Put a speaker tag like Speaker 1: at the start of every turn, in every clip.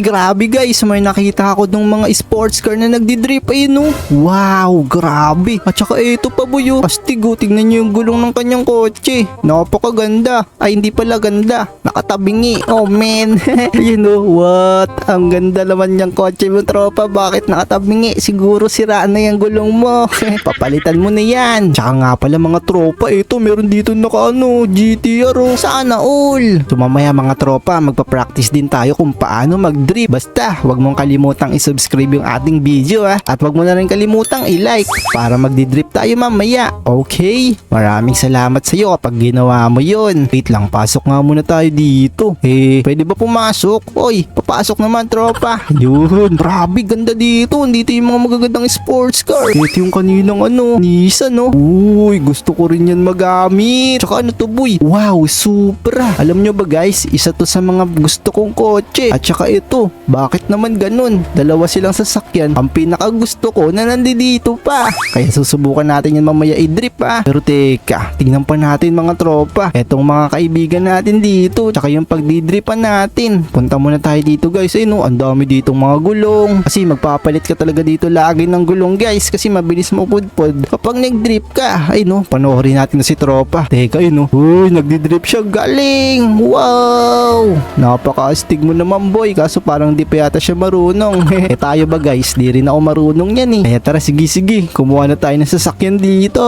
Speaker 1: Grabe guys. May nakita ako ng mga sports car na nagdi-drip. Ayun oh. Wow, grabe. At saka ito pa boy oh. Astig oh. Tingnan nyo yung gulong ng kanyang kotse. Napakaganda. Ay, hindi pala ganda. Nakatabingi. Oh man. Ayun oh. What? Ang ganda naman yung kotse mo tropa. Bakit nakatabingi? Siguro siraan na yung gulong mo. Papalitan mo na yan. Tsaka nga pala mga tropa. Ito, meron dito naka ano, GTR oh. Sana all. So mamaya mga tropa, magpa-practice din tayo kung paano mag-drip. Basta, wag mong kalimutang i-subscribe yung ating video ah. At wag mo na rin kalimutang i-like para magdi-drip tayo mamaya. Okay? Maraming salamat sa iyo kapag ginawa mo yun. Wait lang, pasok nga muna tayo dito. Eh, pwede ba pumasok? Oy, papasok naman tropa. Yun, grabe ganda dito. Dito yung mga magagandang sports car. Ito yung kaninang ano, Nissan no. Uy, gusto ko rin yan magamit. Tsaka ano to boy? Wow, Supra. Alam nyo ba guys, isa to sa mga gusto kong kotse. At saka ito, bakit naman ganun? Dalawa silang sasakyan. Ang pinakagusto ko na nandito pa. Kaya susubukan natin yan mamaya i-drip ah. Pero teka, tingnan pa natin mga tropa. Etong mga kaibigan natin dito. Tsaka yung pagdidripan natin. Punta muna tayo dito guys. Ay no, ang dami ditong mga gulong. Kasi magpapalit ka talaga dito lagi ng gulong guys. Kasi mabilis mo pudpud. Kapag nag-drip ka, ay no, panoorin natin na si tropa. Teka yun no. Uy, nagdi-drip siya. Galing! Wow! Napaka-astig mo naman boy. Kaso parang di pa yata siya marunong. eh tayo ba guys? Di rin ako marunong yan eh. Kaya tara, sige sige. Kumuha na tayo ng sasakyan dito.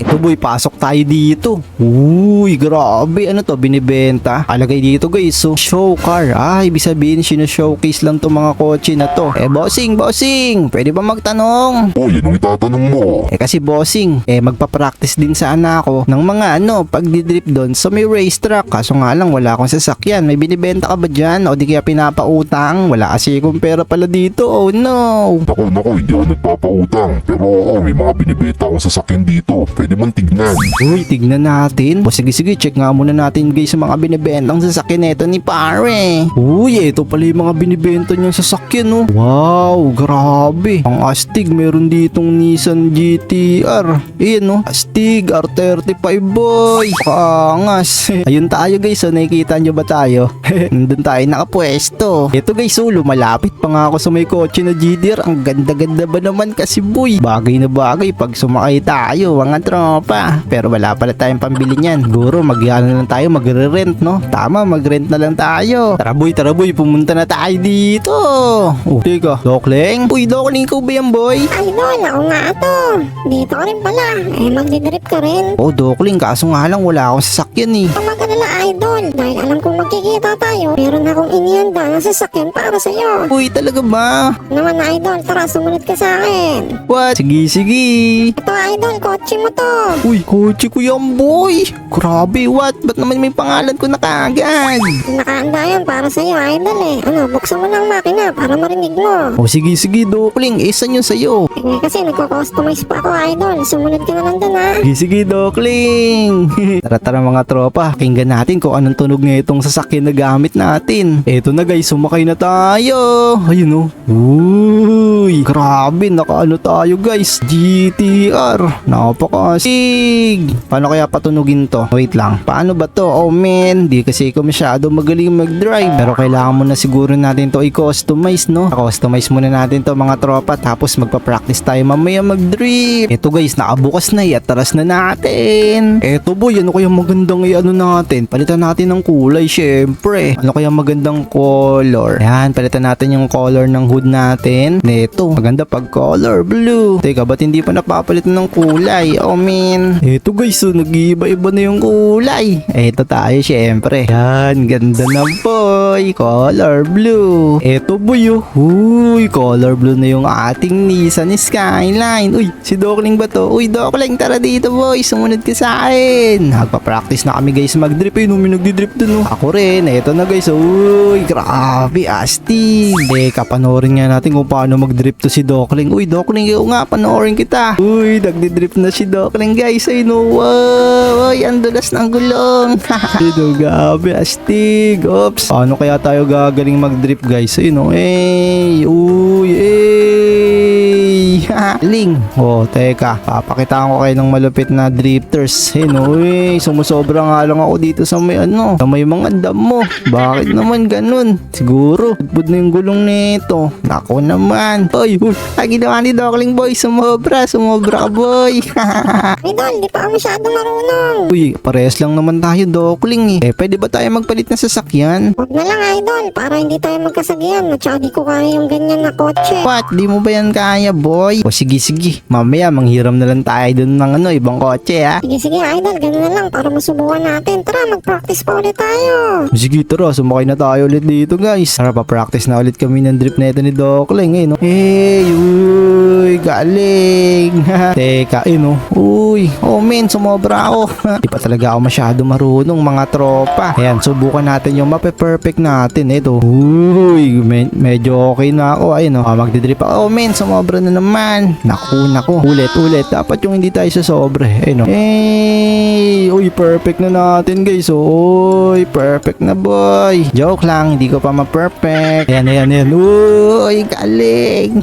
Speaker 1: Ito boy, pasok tayo dito. Uy, grabe. Ano to? Binibenta. Alagay dito guys. So, show car. Ah, ibig sabihin, sino-showcase lang to mga kotse na to. Eh, bossing, bossing. Pwede ba magtanong?
Speaker 2: Oh, yan ang itatanong mo.
Speaker 1: Eh kasi bossing, eh magpa-practice din sana ako ng mga ano, pagdidrip doon sa may racetrack. Kaso nga lang wala akong sasakyan. May binibenta ka ba dyan? O di kaya pinapautang? Wala kasi akong pera pala dito. Oh no!
Speaker 2: Nako, nako, hindi ako nagpapautang. Pero oo, may mga binibenta akong sasakyan dito. Pwede man tignan.
Speaker 1: Uy, tignan natin. O sige sige, check nga muna natin guys sa mga binibentang sasakyan nito ni pare. Uy, ito pala yung mga binibenta niyang sasakyan oh. Wow, grabe. Ang astig, meron ditong Nissan GTR. Ayan oh, astig, R35 boy. Kaangas. Ayun tayo guys, oh, nakikita nyo ba tayo? Nandun tayo nakapwesto. Ito guys, oh, lumalapit pa nga ako sa may kotse na GTR. Ang ganda-ganda ba naman kasi boy. Bagay na bagay pag sumakay tayo, mga tropa. Pero wala pala tayong pambili niyan. Guro, mag na lang tayo, magre-rent, no? Tama, mag-rent na lang tayo. Tara boy, tara boy, pumunta na tayo dito. Oh, teka, Dokling? Uy, Dokling, ikaw ba yan boy?
Speaker 3: Idol, ako nga ito. Dito ka rin pala. Eh, magdidrip ka rin.
Speaker 1: Oh, Dokling, kaso nga lang wala akong sasakyan eh.
Speaker 3: Ang mag-alala, Idol. Dahil alam kong magkikita tayo, meron akong inihanda na sasakyan para sa'yo.
Speaker 1: Uy, talaga ba?
Speaker 3: Naman, Idol, tara, sumunod ka sa akin.
Speaker 1: What? Sige, sige.
Speaker 3: Ito, Idol, kotse mo to.
Speaker 1: Uy, kotse ko yan, boy. Grabe, what? Ba't naman may pangalan ko na kagad?
Speaker 3: Nakahanda yan para sa'yo, Idol eh. Ano, buksan mo lang makina para marinig mo.
Speaker 1: O sige, sige, Dokling. Eh, saan yun sa'yo?
Speaker 3: Eh, kasi nagko-customize pa ako, Idol. Sumunod ka na lang dun, ha.
Speaker 1: Sige, sige, Dokling. tara, tara mga tropa. Pakinggan natin kung anong tunog ng itong sasakyan na gamit natin. Eto na guys, sumakay na tayo. Ayun oh. Uy, grabe, nakaano tayo guys. GTR. Napakasig. Paano kaya patunugin to? Wait lang. Paano ba to? Oh man, di kasi ako masyado magaling mag-drive. Pero kailangan muna siguro natin to i-customize, no? Customize muna natin to mga tropa. Tapos magpa-practice tayo mamaya mag-drip. Ito guys, nakabukas na. Atras na natin. Eto boy, ano kaya magandang i-ano natin? Palitan natin ng kulay, syempre. Ano kaya magandang color? Yan, palitan natin yung color ng hood natin. Neto, maganda pag color blue. Teka, ba't hindi pa napapalitan ng kulay? Oh man. Eto guys, so nag-iiba-iba na yung kulay. Eto tayo, syempre. Yan, ganda na boy. Color blue. Eto boy, oh. Uy, color blue na yung ating Nissan Skyline. Uy, si Dokling ba to? Uy, Dokling, tara dito boy. Sumunod ka sa akin. Nagpa-practice na kami guys mag-drip eh. Nung may nagdi-drip dun oh. Ako rin. Eto na guys. Uy, grabe. Astig. Teka, panoorin nga natin kung paano mag-drip to si Dokling. Uy, Dokling, ikaw nga. Panoorin kita. Uy, nagdi-drip na si Dokling guys. Ay no. Wow. Uy, ang dulas ng gulong. Ito, grabe. Astig. Oops. Paano kaya tayo gagaling mag-drip guys? Ay no. Eh. Uy, eh. Ling. Oh, teka. Papakitaan ko kayo ng malupit na drifters. Eh, no, eh. Sumusobra nga lang ako dito sa may ano. Sa may mga dam mo. Bakit naman ganun? Siguro, budbud na yung gulong nito. Nako naman. Oy, uy. Ay, ginawa ni Dokling boy. Sumobra. Sumobra ka boy.
Speaker 3: Idol, di pa ako masyado marunong.
Speaker 1: uy, parehas lang naman tayo Dokling eh. Eh, pwede ba tayo magpalit ng sasakyan?
Speaker 3: Huwag na lang, Idol, para hindi tayo magkasagihan. At saka di ko kaya yung ganyan na kotse.
Speaker 1: What? Di mo ba yan kaya, boy? O sige, sige. Mamaya, manghiram na lang tayo dun ng ano, ibang kotse, ha?
Speaker 3: Sige, sige, Idol, ganun na lang para masubukan natin. Tara, mag-practice pa ulit tayo.
Speaker 1: Sige, tara, sumakay na tayo ulit dito, guys. Tara, pa-practice na ulit kami ng drip na ito ni Dokling, eh, no? Hey, uy, galing. Teka, eh, no? Uy, oh, men, sumobra ako. Di pa talaga ako masyado marunong, mga tropa. Ayan, subukan natin yung mape-perfect natin, ito. Uy, me- medyo okay na ako, ayun, no? Ah, magdidrip ako. Oh, men, sumobra na naman. Naku, naku. Ulit, ulit. Dapat yung hindi tayo sa sobre, eh, no? Hey, uy, perfect na natin, guys. Uy, perfect na, boy. Joke lang, hindi ko pa ma-perfect. Ayan, ayan, ayan. Uy, galing.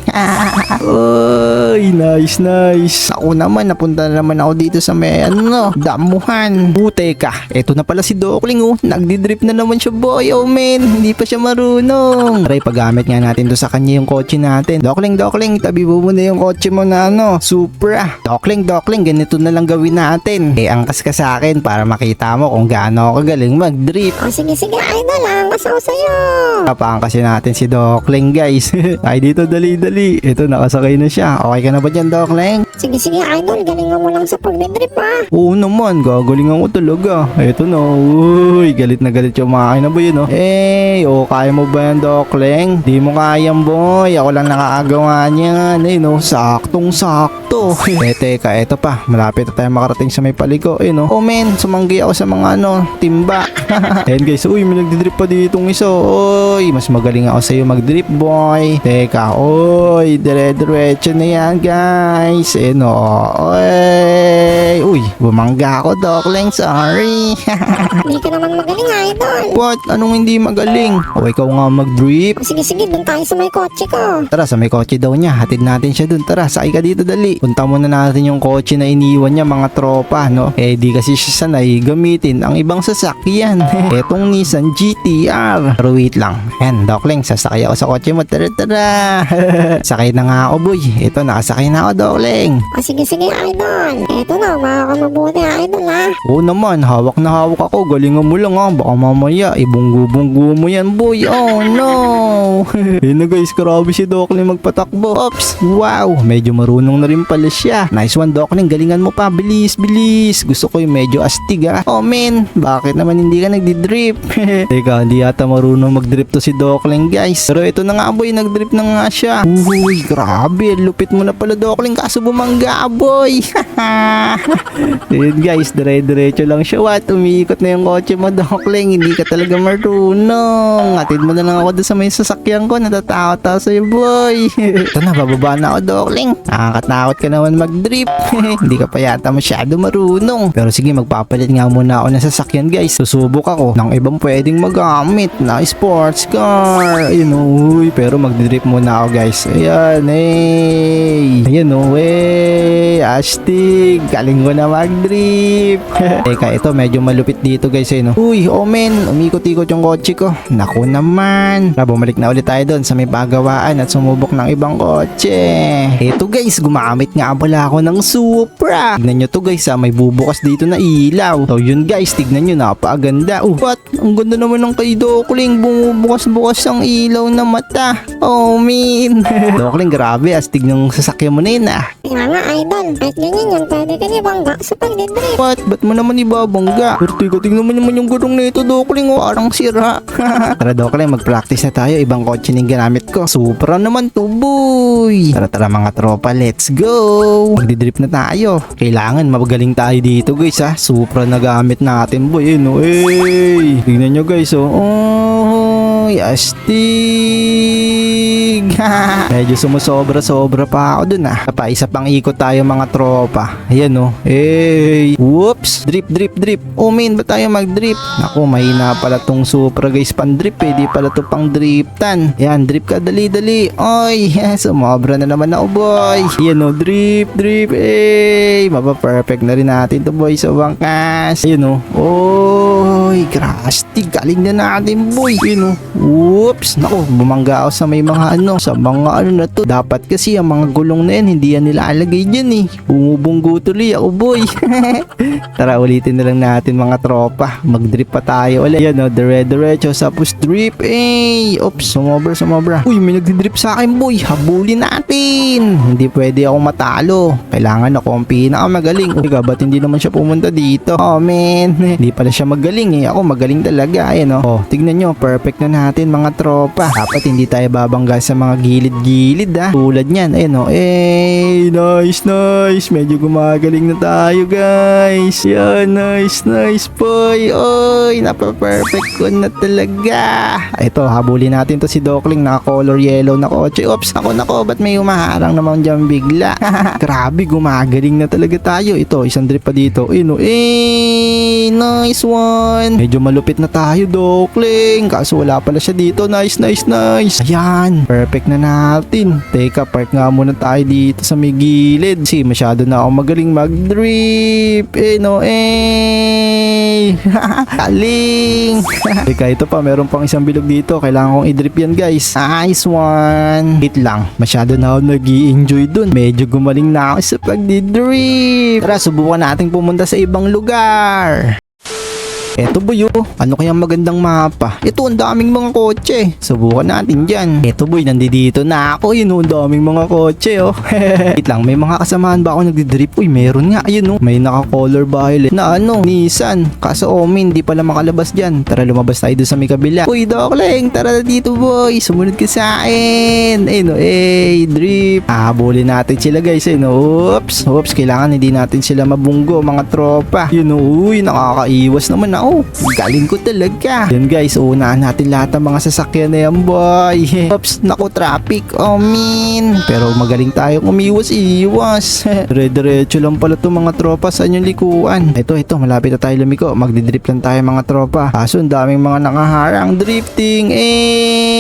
Speaker 1: uy, nice, nice. Ako naman, napunta na naman ako dito sa may, ano, damuhan. Bute ka. Eto na pala si Dokling, oh. Nagdidrip na naman siya, boy. Oh, man. Hindi pa siya marunong. Try, paggamit nga natin to sa kanya yung kotse natin. Dokling, Dokling, tabi mo muna yung kotse mo na, ano, Supra. Dokling, Dokling, ganito na lang gawin natin. Eh, angkas ka sa akin para makita mo kung gaano ako kagaling mag-drip.
Speaker 3: O, sige, sige, Idol, ang kasaw sa'yo.
Speaker 1: Kapangkasin natin si Dokling guys. Ay dito dali-dali. Ito nakasakay na siya. Okay ka na ba dyan Dokling?
Speaker 3: Sige, sige, Idol, galingan mo lang sa pagdidrip, ha.
Speaker 1: Oo naman, gagalingan ko talaga. Ito na, uy, galit na galit yung makina ba yun, oh. Eh, oh, kaya mo ba yan, Dokling? Di mo kaya boy. Ako lang nakakagawa niyan. Eh, no, saktong-sakto. eh, teka, eto pa. Malapit na tayo makarating sa may paliko. Eh, no. Oh, men, sumanggi ako sa mga, ano, timba. Ayan, guys. Uy, may nagdidrip pa ditong isa. Uy, mas magaling ako sa'yo mag-drip, boy. Teka, uy, dire-diretso na yan, guys. Eh, no. Uy, uy, bumangga ako, Dokling. Sorry.
Speaker 3: Hindi ka naman magaling, Idol.
Speaker 1: What? Anong hindi magaling? O, ikaw nga mag-drip.
Speaker 3: Sige, sige, dun tayo sa may kotse ko.
Speaker 1: Tara, sa may kotse daw niya. Hatid natin siya dun. Tara, sakay ka dito, dali. Punta muna natin yung kotse na iniwan niya, mga tropa, no? Eh, di kasi siya sanay gamitin ang ibang sasakyan. Etong Nissan GTR. Pero wait lang. Yan, Dokling, sasakay ako sa kotse mo. Tara, tara. Sakay na nga ako, boy. Ito, nakasakay na ako, Dokling.
Speaker 3: O, sige, sige, Idol. Eto na, baka ka mabuti, Idol, ha.
Speaker 1: Oo naman, hawak na hawak ako. Galingan mo lang ha. Baka mamaya, ibunggu-bunggu mo yan, boy. Oh no! Yun na guys, grabe si Dokling magpatakbo. Ops! Wow! Medyo marunong na rin pala siya. Nice one, Dokling. Galingan mo pa. Bilis, bilis. Gusto ko yung medyo astig ha. Oh men, bakit naman hindi ka nagdi-drip? Teka, hindi yata marunong mag-drip to si Dokling guys. Pero ito na nga boy, nag-drip na nga siya. Uy, grabe. Lupit mo na pala Dokling kaso bumangga boy. Yun guys, dire-diretso lang siya. What? Umiikot na yung kotse mo, Dokling. Hindi ka talaga marunong. Atid mo na lang ako doon sa may sasakyan ko. Natatakot ako sa'yo, boy. Ito na, bababa na ako, Dokling. Nakakatakot ka naman mag-drip. Hindi ka pa yata masyado marunong. Pero sige, magpapalit nga muna ako ng sasakyan, guys. Susubok ako ng ibang pwedeng magamit na sports car. Ayun, uy. Pero magdidrip muna ako, guys. Ayan, hey. Ayan, oh, hey. Astig. Galing ko na mag-drip. Teka, ito medyo malupit dito, guys, eh, no? Uy, oh, men. Umikot-ikot yung kotse ko. Naku naman. Tara, bumalik na ulit tayo doon sa may pagawaan at sumubok ng ibang kotse. Ito, guys. Gumamit nga pala ako ng Supra. Tignan nyo to, guys, ha. May bubukas dito na ilaw. So, yun, guys. Tignan nyo. Napakaganda. Oh, what? Ang ganda naman ng kay Dokling. Bumubukas-bukas ang ilaw na mata. Oh, man. Dokling, grabe. Astig ng sasakyan mo na yun, ah.
Speaker 3: Nga, Idol. Kahit ganyan yan, pwede ka bangga sa pagdidrip.
Speaker 1: What? Ba't mo naman ibabangga? Pero tiga, tingnan mo naman yung gulong na ito, Dokling. Oh, parang sira. tara, Dokling, mag-practice na tayo. Ibang kotse na yung ginamit ko. Supra naman to, boy. Tara, tara mga tropa. Let's go. Magdidrip na tayo. Kailangan mapagaling tayo dito, guys, ha. Supra na gamit natin, boy. Ano, eh. Tingnan nyo, guys, oh. Oh, astig. Medyo sumusobra-sobra pa ako dun ah. Pa, isa pang ikot tayo mga tropa. Ayan oh. Hey! Whoops! Drip, drip, drip. Oh man, ba tayo mag-drip? Naku, mahina pala tong Supra guys pan-drip eh. Di pala to pang driftan. Yan, drip ka dali, dali. Oy, sumobra na naman ako boy. Ayan oh, drip, drip. Hey! Mapa-perfect na rin natin to boy sa bangkas. Ayan oh. Oy, krusty. Galing na natin boy. Ayan oh. Whoops! Naku, bumangga ako sa may mga ano, sa mga ano na to. Dapat kasi ang mga gulong na yan, hindi yan nilalagay dyan eh. Bumubunggo tuloy ako boy. Tara, ulitin na lang natin mga tropa. Mag-drip pa tayo ulit. Yan o, dire-diretso. Tapos drip. Eh, oops, sumobra, sumobra. Uy, may nagdi-drip sa akin boy. Habulin natin. Hindi pwede ako matalo. Kailangan ako ang pinakamagaling. Uy, ba't hindi naman siya pumunta dito? Oh, man. Hindi pala siya magaling eh. Ako magaling talaga. Ayan o. Oh, tignan nyo. Perfect na natin mga tropa. Dapat hindi tayo babangga sa mga gilid-gilid ah. Tulad niyan. Ayan o. Eh, nice, nice. Medyo gumagaling na tayo guys. Yan, nice, nice boy. Oy, napa-perfect ko na talaga. Ito, habulin natin to si Dokling. Naka-color yellow na kotse. Oops, ako nako. Ba't may umaharang naman dyan bigla? Grabe, gumagaling na talaga tayo. Ito, isang drip pa dito. Ayun o. Eh, nice one. Medyo malupit na tayo, Dokling. Kaso wala pala siya dito. Nice, nice, nice. Ayan, perfect na natin. Teka, park nga muna tayo dito sa may gilid. Kasi masyado na ako magaling mag-drip. Eh, no, eh. Kaling. Teka, ito pa. Meron pang isang bilog dito. Kailangan kong i-drip yan, guys. Nice one. Wait lang. Masyado na ako nag enjoy dun. Medyo gumaling na ako sa pagdi-drip. Tara, subukan natin pumunta sa ibang lugar. Eto boy oh, ano kayang magandang mapa? Ito ang daming mga kotse. Subukan natin dyan. Eto boy, nandito na ako. Yun oh, ang daming mga kotse oh. Wait lang, may mga kasamahan ba ako nagdi-drip? Uy, meron nga. Ayun oh, may naka-color violet na ano, Nissan. Kaso Omin, di pala makalabas dyan. Tara, lumabas tayo doon sa may kabila. Uy, Dokleng, tara na dito boy. Sumunod ka sa akin. Ayun oh, eh, drip. Habulin natin sila guys. Ayun oh, oops. Oops, kailangan hindi natin sila mabunggo mga tropa. Yun oh, uy, nakakaiwas naman ako. Galing ko talaga. Yun guys, unahan natin lahat ng mga sasakyan na yan boy. Oops, naku traffic. Oh min. Pero magaling tayo umiwas-iwas. Dire-diretso lang pala to mga tropa sa inyong likuan. Ito, ito, malapit na tayo lumiko. Magdidrip lang tayo mga tropa. Kaso ang daming mga nakaharang drifting. Eh,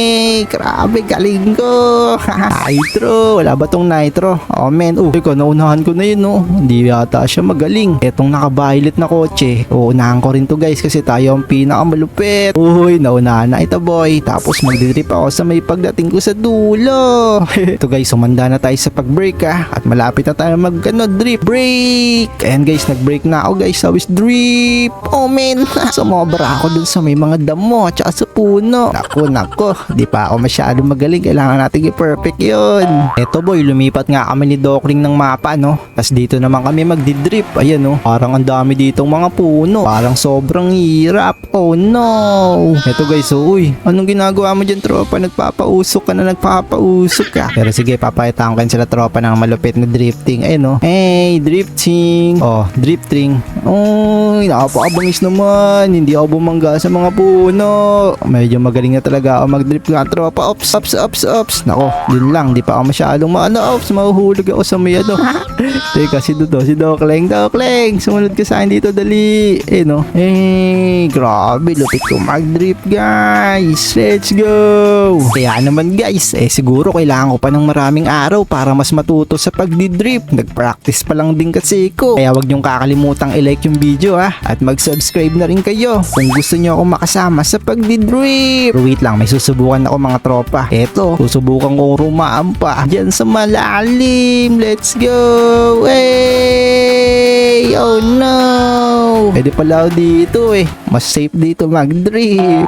Speaker 1: grabe, galing ko. nitro. Wala ba tong nitro? Oh men, oh, ikaw, naunahan ko na yun, no. Hindi yata siya magaling. Etong naka-violet na kotse. Uunahan ko rin to guys kasi tayo ang pinakamalupit. Uy, naunahan na ito boy. Tapos magdidrip ako sa may pagdating ko sa dulo. ito guys, sumanda na tayo sa pag-break ah. At malapit na tayo mag ano, drip. Break! Ayan guys, nag-break na ako guys. Sa drip. Oh man, sumobra ako dun sa may mga damo at sa puno. Naku, naku. Di pa ako masyado magaling. Kailangan natin i-perfect yun. Eto boy, lumipat nga kami ni Dokling ng mapa, no? Tapos dito naman kami magdi-drip. Ayan, no? Parang ang dami ditong mga puno. Parang sobrang hirap. Oh no! Eto guys, so, uy, anong ginagawa mo dyan, tropa? Nagpapausok ka na nagpapausok ka. Pero sige, papayatan ko sila tropa ng malupit na drifting. Ayun, no? Hey, drifting. Oh, drifting. Uy, napakabangis naman. Hindi ako bumangga sa mga puno. Medyo magaling na talaga ako mag-drip nga, tropa. Ops, ops, ops, ops. Nako, yun lang. Di pa ako masyadong maano. Ops, mahuhulog ako sa may ano. Teka, si Dudo, si Dokleng. Dokleng, sumunod ka sa akin dito, dali. Eh, no? Eh, grabe. Lupit ko mag-drip, guys. Let's go. Kaya naman, guys, eh, siguro kailangan ko pa ng maraming araw para mas matuto sa pagdi-drip. Nag-practice pa lang din kasi ko. Kaya wag niyong kakalimutang i-like yung video, ha. At mag-subscribe na rin kayo kung gusto niyo ako makasama sa pagdi-drip. Pero wait lang, may susubukan ako mga tropa. Eto, susubukan kong rumaan pa. Diyan sa malalim. Let's go. Hey! Oh no! Pwede pala ako dito eh. Mas safe dito mag-drip.